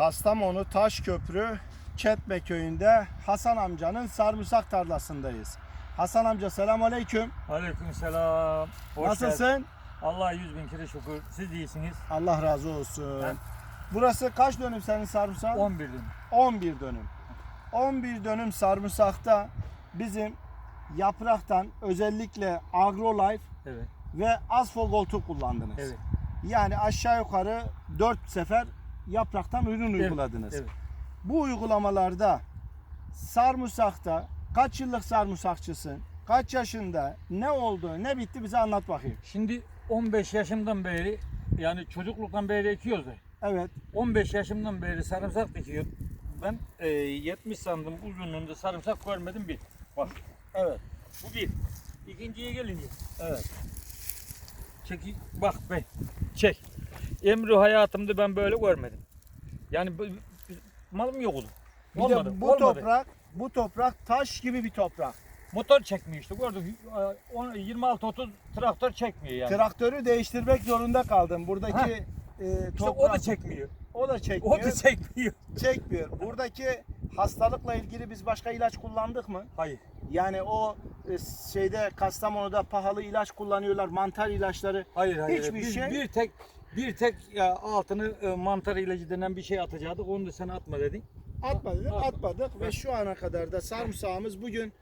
Kastamonu Taşköprü Çetme köyünde Hasan amcanın sarımsak tarlasındayız. Hasan amca selam aleyküm. Aleyküm selam. Hoş geldin. Nasılsın? Allah yüz bin kere şükür. Siz iyisiniz. Allah razı olsun. Ben- Burası kaç dönüm senin sarımsağın? 11 gün. 11 dönüm. 11 dönüm sarımsakta bizim yapraktan özellikle AgroLife Evet. ve Asfogolt'u kullandınız. Evet. Yani aşağı yukarı 4 sefer yapraktan ürün Evet, uyguladınız. Evet. Bu uygulamalarda sarımsakta kaç yıllık sarımsakçısın? Kaç yaşında? Ne oldu? Ne bitti? Bize anlat bakayım. Şimdi 15 yaşımdan beri yani çocukluktan beri ekiyoruz da. Evet. 15 yaşımdan beri sarımsak dikiyorum. Ben e, 70 sandım uzunluğunda sarımsak görmedim bir. Bak Evet. bu bir. İkinciye gelince. Evet. Çek bak be. Çek. Emri hayatımda ben böyle görmedim. Yani bu- malım yoktu. Bir Olmadı. de bu olmadı. toprak, bu toprak taş gibi bir toprak. Motor çekmiyor işte gördük. 26-30 traktör çekmiyor yani. Traktörü değiştirmek zorunda kaldım. Buradaki e, İşte toprak o da çekmiyor. o da çekmiyor. O da çekmiyor. çekmiyor. Buradaki hastalıkla ilgili biz başka ilaç kullandık mı? Hayır. Yani o e, şeyde Kastamonu'da pahalı ilaç kullanıyorlar, mantar ilaçları. Hayır hayır. Hiçbir Biz şey- bir tek bir tek ya, altını e, mantar ilacı denen bir şey atacaktık. Onu da sen atma dedin. Atmadık, Atmadık. atmadık ve şu ana kadar da sarımsağımız bugün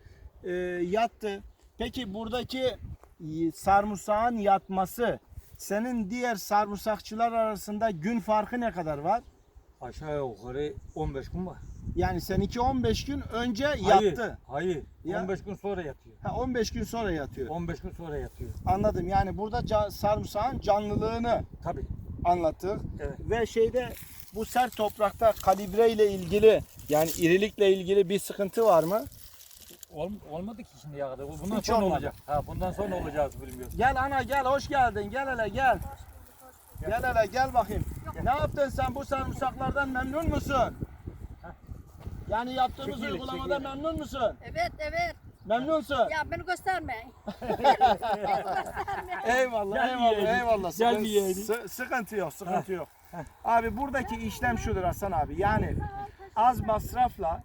e, yattı. Peki buradaki e, sarımsağın yatması senin diğer sarımsakçılar arasında gün farkı ne kadar var? Aşağı yukarı 15 gün var. Yani seninki 15 gün önce Hayır. yattı. Hayır. Ya- 15 gün sonra yatıyor. Ha, 15 gün sonra yatıyor. 15 gün sonra yatıyor. Anladım. Yani burada ca- sarımsağın canlılığını Tabii. anlattık. Evet. Ve şeyde bu sert toprakta kalibre ile ilgili yani irilikle ilgili bir sıkıntı var mı? Ol, olmadı ki şimdi ya kadar. Bundan Hiç sonra olmadı. olacak. Ha bundan sonra olacağız bilmiyorum. Gel ana gel hoş geldin. Gel hele gel. Gel hele gel bakayım. Ne yaptın sen bu sarımsaklardan memnun musun? Yani yaptığımız Çekilir, uygulamada çekilir. memnun musun? Evet evet. Memnunsun. Ya beni göstermeyin. Eyvallah, Gel eyvallah, yiyelim. eyvallah. Gel yiyelim. sı- sıkıntı yok, sıkıntı yok. Abi buradaki işlem şudur Hasan abi. Yani az masrafla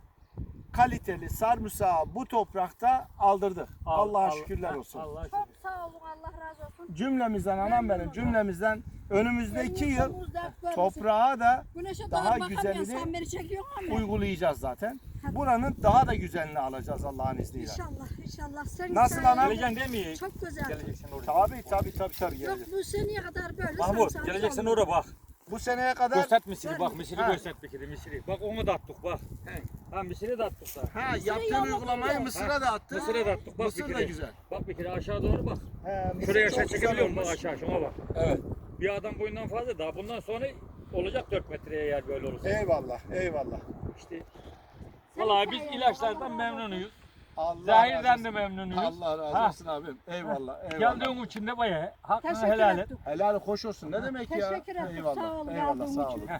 kaliteli sarımsağı bu toprakta aldırdık. Al- Allah'a al- şükürler olsun. Allah'a Çok sağ olun Allah razı olsun. Cümlemizden anam benim cümlemizden önümüzdeki yıl toprağa da Güneşe daha güzelini sen beni çekiyorsun ama. uygulayacağız zaten. Buranın daha da güzelini alacağız Allah'ın izniyle. İnşallah inşallah. Sen Nasıl sayende anam? Geleceksin değil mi? Çok güzel. Geleceksin oraya. Tabii tabii tabii tabii Yok gelecek. bu seneye kadar böyle Mahmut sarımsak geleceksin oraya bak. Bu seneye kadar Göster misiri bak misiri Ha. bir kere misiri. Bak onu da attık bak. He. Ha misiri de attık da. ha yaptığın uygulamayı. Mısır'a da attın. Mısır'a da attık bak Mısır bir da kere. güzel. Bak bir kere aşağı doğru bak. He, Mısır Şuraya çok güzel çekebiliyor musun? olmuş. Bak aşağı şuna bak. Evet. Bir adam boyundan fazla daha bundan sonra olacak 4 metreye eğer böyle olursa. Eyvallah, eyvallah. İşte Vallahi biz ilaçlardan memnunuyuz. Allah razı Zahirden olsun. de memnunuyuz. Allah razı Ha. olsun abim. Eyvallah, eyvallah. Geldiğin için de bayağı hakkını Teşekkür helal et. Helal hoş olsun. Ne demek ya? Teşekkür ederim. Eyvallah. Sağ ol, eyvallah, geldiğin sağ için. olun. Heh.